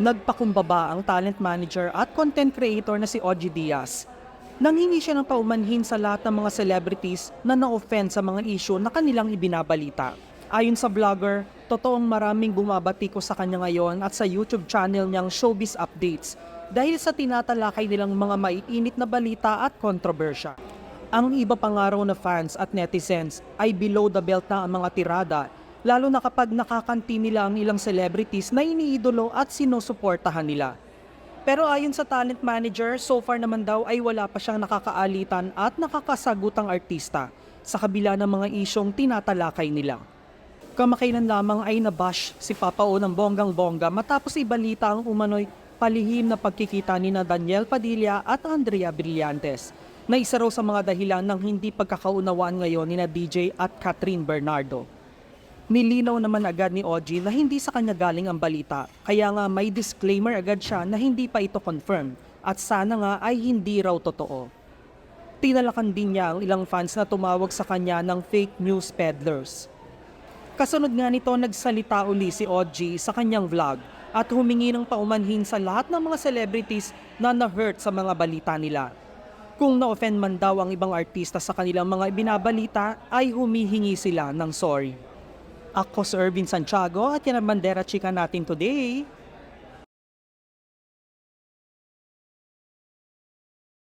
Nagpakumbaba ang talent manager at content creator na si Oji Diaz. Nanghingi siya ng paumanhin sa lahat ng mga celebrities na na-offend sa mga issue na kanilang ibinabalita. Ayon sa vlogger, totoong maraming bumabati ko sa kanya ngayon at sa YouTube channel niyang Showbiz Updates dahil sa tinatalakay nilang mga maiinit na balita at kontrobersya. Ang iba pang araw na fans at netizens ay below the belt na ang mga tirada, lalo na kapag nakakanti nila ang ilang celebrities na iniidolo at sinusuportahan nila. Pero ayon sa talent manager, so far naman daw ay wala pa siyang nakakaalitan at nakakasagutang artista sa kabila ng mga isyong tinatalakay nila. Kamakailan lamang ay nabash si Papa O ng bonggang-bongga matapos ibalita ang umano'y palihim na pagkikita ni na Daniel Padilla at Andrea Brillantes na isa raw sa mga dahilan ng hindi pagkakaunawaan ngayon ni na DJ at Catherine Bernardo. Nilinaw naman agad ni Oji na hindi sa kanya galing ang balita, kaya nga may disclaimer agad siya na hindi pa ito confirm at sana nga ay hindi raw totoo. Tinalakan din niya ang ilang fans na tumawag sa kanya ng fake news peddlers. Kasunod nga nito nagsalita uli si Oji sa kanyang vlog at humingi ng paumanhin sa lahat ng mga celebrities na na-hurt sa mga balita nila. Kung na-offend man daw ang ibang artista sa kanilang mga ibinabalita, ay humihingi sila ng sorry. Ako si Ervin Santiago at yan ang bandera chika natin today.